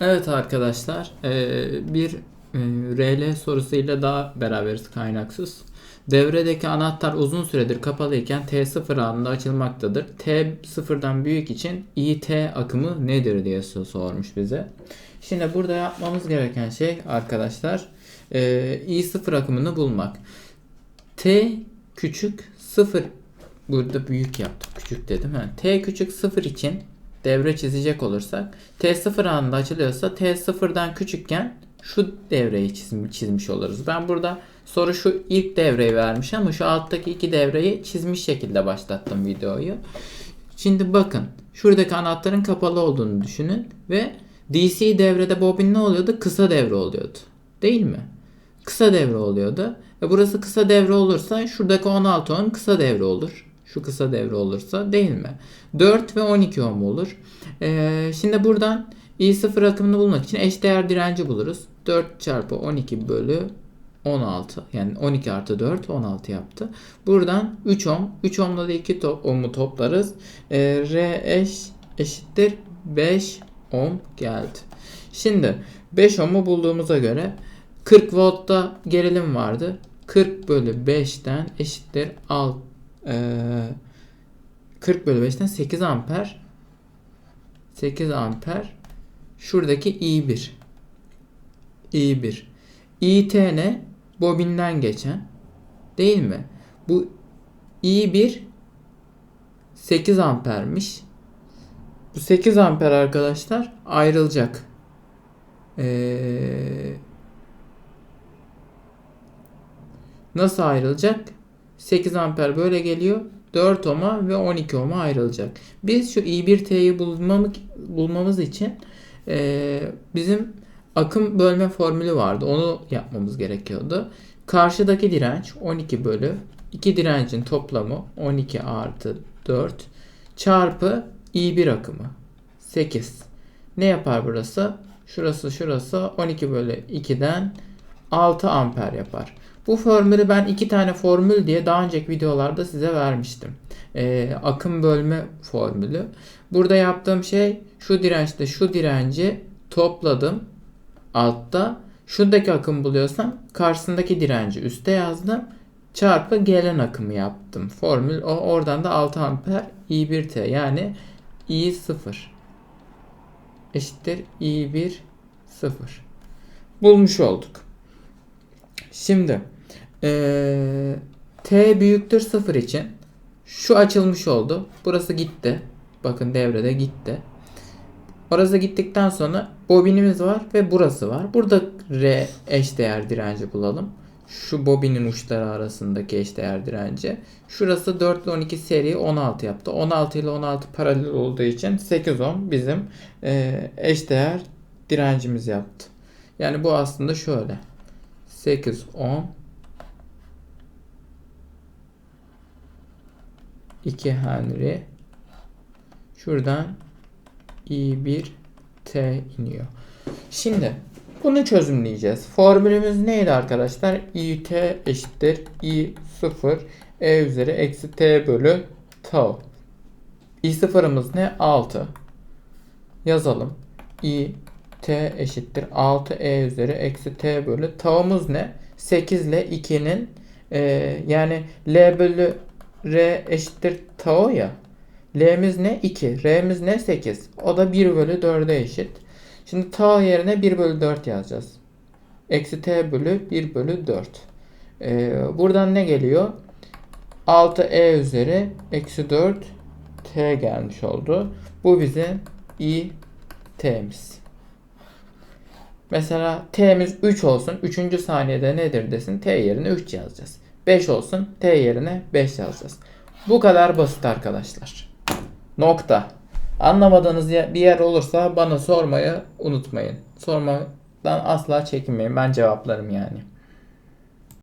Evet arkadaşlar, eee, bir eee, RL sorusuyla daha beraberiz kaynaksız. Devredeki anahtar uzun süredir kapalıyken T0 anında açılmaktadır. T sıfırdan büyük için IT akımı nedir diye sor- sormuş bize. Şimdi burada yapmamız gereken şey arkadaşlar eee I0 akımını bulmak. T küçük 0 burada büyük yaptım. Küçük dedim. Ha. T küçük 0 için devre çizecek olursak T 0 anında açılıyorsa T 0'dan küçükken şu devreyi çizmiş oluruz. Ben burada soru şu ilk devreyi vermiş ama şu alttaki iki devreyi çizmiş şekilde başlattım videoyu. Şimdi bakın şuradaki anahtarın kapalı olduğunu düşünün ve DC devrede bobin ne oluyordu? Kısa devre oluyordu. Değil mi? Kısa devre oluyordu. E burası kısa devre olursa şuradaki 16 ohm kısa devre olur. Şu kısa devre olursa değil mi? 4 ve 12 ohm olur. E, şimdi buradan I0 akımını bulmak için eşdeğer direnci buluruz. 4 çarpı 12 bölü 16 yani 12 artı 4 16 yaptı. Buradan 3 ohm 3 ohmla da 2 to- ohmu toplarız. E, R eş eşittir 5 ohm geldi. Şimdi 5 ohmu bulduğumuza göre 40 voltta gerilim vardı. 40 bölü 5'ten eşittir al eee 40 bölü 5'ten 8 amper 8 amper şuradaki I1 I1 IT ne? Bobinden geçen değil mi? Bu I1 8 ampermiş. Bu 8 amper arkadaşlar ayrılacak. Ee, nasıl ayrılacak? 8 amper böyle geliyor. 4 ohm'a ve 12 ohm'a ayrılacak. Biz şu I1T'yi bulmamız, için eee, bizim akım bölme formülü vardı. Onu yapmamız gerekiyordu. Karşıdaki direnç 12 bölü 2 direncin toplamı 12 artı 4 çarpı I1 akımı 8. Ne yapar burası? Şurası şurası 12 bölü 2'den 6 amper yapar. Bu formülü ben iki tane formül diye daha önceki videolarda size vermiştim. Ee, akım bölme formülü. Burada yaptığım şey şu dirençte şu direnci topladım altta. Şuradaki akım buluyorsam karşısındaki direnci üste yazdım. Çarpı gelen akımı yaptım. Formül o oradan da 6 amper I1T yani I0 eşittir I1 0. Bulmuş olduk. Şimdi eee, T büyüktür 0 için şu açılmış oldu. Burası gitti. Bakın devrede gitti. Orası gittikten sonra bobinimiz var ve burası var. Burada R eşdeğer direnci bulalım. Şu bobinin uçları arasındaki eşdeğer direnci. Şurası 4 ile 12 seri 16 yaptı. 16 ile 16 paralel olduğu için 8 ohm bizim eee, eşdeğer direncimiz yaptı. Yani bu aslında şöyle. 8 ohm 2 Henry şuradan I1 T iniyor. Şimdi bunu çözümleyeceğiz. Formülümüz neydi arkadaşlar? IT eşittir I0 E üzeri eksi T bölü tau. I0'ımız ne? 6. Yazalım. I T eşittir 6 E üzeri eksi T bölü tau'muz ne? 8 ile 2'nin e, yani L bölü R eşittir tau ya. L'miz ne? 2. R'miz ne? 8. O da 1 bölü 4'e eşit. Şimdi tau yerine 1 bölü 4 yazacağız. Eksi T bölü 1 bölü 4. E, buradan ne geliyor? 6 E üzeri eksi 4 T gelmiş oldu. Bu bizim I T'miz. Mesela T'miz 3 olsun. 3. saniyede nedir desin. T yerine 3 yazacağız. 5 olsun. T yerine 5 yazacağız. Bu kadar basit arkadaşlar. Nokta. Anlamadığınız bir yer olursa bana sormayı unutmayın. Sormadan asla çekinmeyin. Ben cevaplarım yani.